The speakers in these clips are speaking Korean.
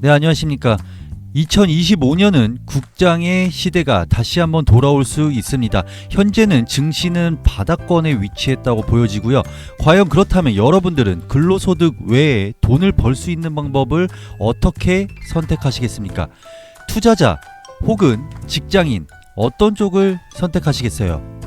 네, 안녕하십니까. 2025년은 국장의 시대가 다시 한번 돌아올 수 있습니다. 현재는 증시는 바닥권에 위치했다고 보여지고요. 과연 그렇다면 여러분들은 근로소득 외에 돈을 벌 수 있는 방법을 어떻게 선택하시겠습니까? 투자자 혹은 직장인 어떤 쪽을 선택하시겠어요?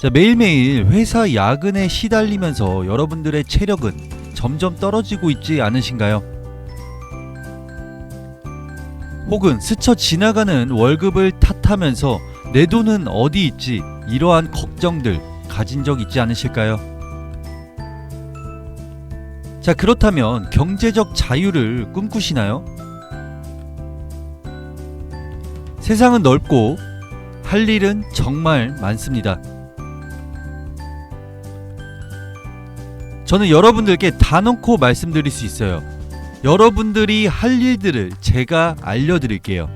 자, 매일매일 회사 야근에 시달리면서 여러분들의 체력은 점점 떨어지고 있지 않으신가요? 혹은 스쳐 지나가는 월급을 탓하면서 내 돈은 어디 있지? 이러한 걱정들 가진 적 있지 않으실까요? 자, 그렇다면 경제적 자유를 꿈꾸시나요? 세상은 넓고 할 일은 정말 많습니다. 저는 여러분들께 단언코 말씀드릴 수 있어요. 여러분들이 할 일들을 제가 알려드릴게요.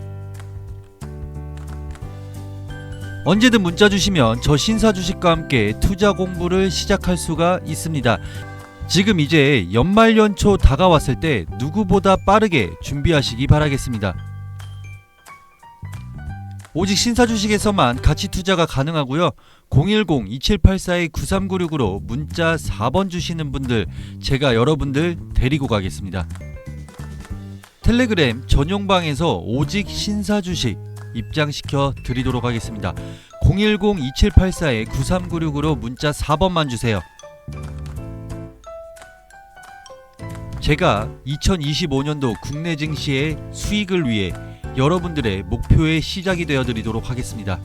언제든 문자 주시면 저 신사 주식과 함께 투자 공부를 시작할 수가 있습니다. 지금 이제 연말 연초 다가왔을 때 누구보다 빠르게 준비하시기 바라겠습니다. 오직 신사 주식에서만 가치 투자가 가능하고요. 010-2784-9396으로 문자 4번 주시는 분들 제가 여러분들 데리고 가겠습니다. 텔레그램 전용방에서 오직 신사 주식 입장시켜 드리도록 하겠습니다. 010-2784-9396으로 문자 4번만 주세요. 제가 2025년도 국내 증시의 수익을 위해 여러분들의 목표의 시작이 되어 드리도록 하겠습니다.